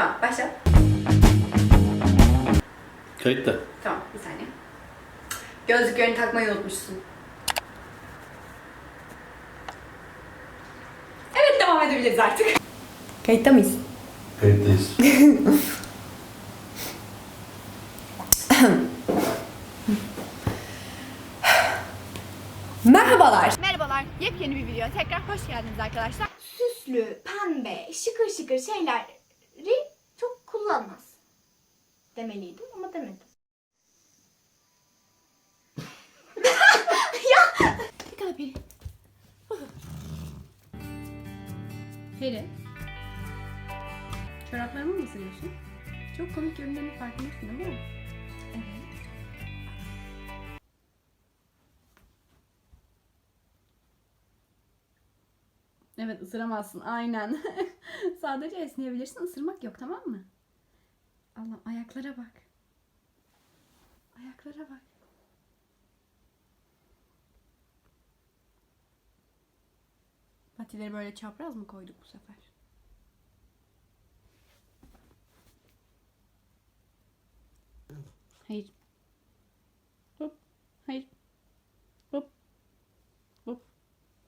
Tamam başla. Kayıtta. Tamam bir saniye. Gözlüklerini takmayı unutmuşsun. Evet devam edebiliriz artık. Kayıtta mıyız? Kayıttayız. Merhabalar. Merhabalar, yepyeni bir video. Tekrar hoş geldiniz arkadaşlar. Süslü, pembe, şıkır şıkır şeyleri çok kullanmaz. Demeliydim ama demedim. ya! Ne kadar peri? Peri. Çoraplarımı mı ısırıyorsun? Çok komik göründüğünün farkındasın değil mi? Evet ısıramazsın aynen. Sadece esneyebilirsin ısırmak yok tamam mı? Allah'ım ayaklara bak. Ayaklara bak. Patileri böyle çapraz mı koyduk bu sefer? Hayır. Hop. Hayır. Hop. Hop.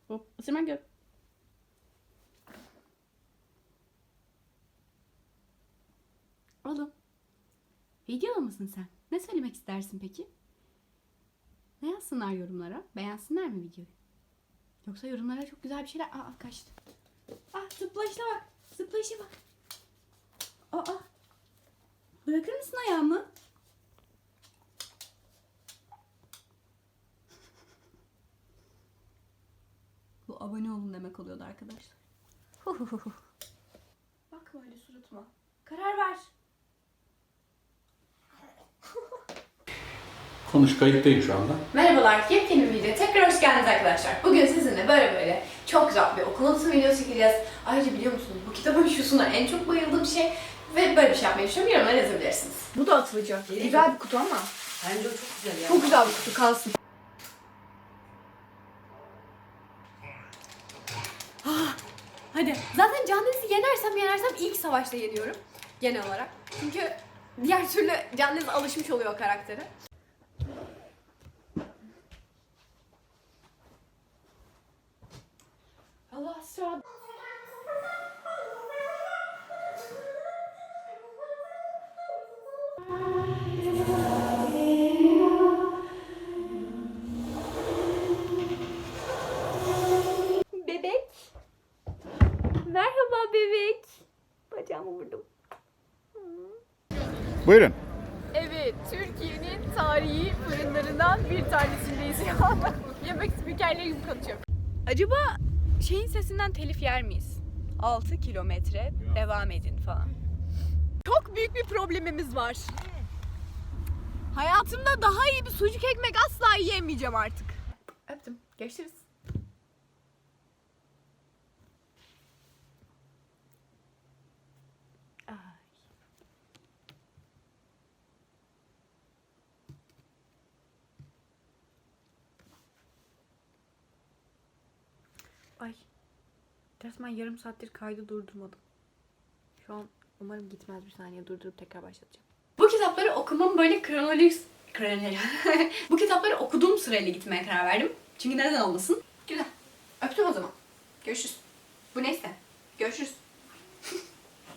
Hop. Isırmak yok. Oğlum. Videoda mısın sen? Ne söylemek istersin peki? Ne yazsınlar yorumlara? Beğensinler mi videoyu? Yoksa yorumlara çok güzel bir şeyler... Aa kaçtı. Ah zıplayışına bak. Zıplayışa bak. Aa. Bırakır mısın ayağımı? Bu abone olun demek oluyordu arkadaşlar. Bakma öyle suratıma. Karar ver. Konuş kayıttayım şu anda. Merhabalar, yepyeni bir video. Tekrar hoş geldiniz arkadaşlar. Bugün sizinle böyle böyle çok güzel bir okul anıtı video çekeceğiz. Ayrıca biliyor musunuz bu kitabın şusuna en çok bayıldığım şey ve böyle bir şey yapmayı düşünüyorum. Yorumlara yazabilirsiniz. Bu da atılacak. Güzel bir kutu ama. Bence o çok güzel ya. Çok güzel bir kutu kalsın. Ah, Hadi. Zaten Candeniz'i yenersem yenersem ilk savaşta yeniyorum. Genel olarak. Çünkü diğer türlü Candeniz alışmış oluyor karaktere. Sıra. Bebek. Merhaba bebek. Bacağımı vurdum. Buyurun. Evet, Türkiye'nin tarihi fırınlarından bir tanesindeyiz. Yemek spikerleri gibi konuşuyorum. Acaba şeyin sesinden telif yer miyiz? 6 kilometre devam edin falan. Çok büyük bir problemimiz var. Hayatımda daha iyi bir sucuk ekmek asla yiyemeyeceğim artık. Öptüm. Görüşürüz. Ay. Resmen yarım saattir kaydı durdurmadım. Şu an umarım gitmez bir saniye durdurup tekrar başlatacağım. Bu kitapları okumam böyle kronolojik... Kronolojik... Bu kitapları okuduğum sırayla gitmeye karar verdim. Çünkü neden olmasın? Güzel. Öptüm o zaman. Görüşürüz. Bu neyse. Görüşürüz.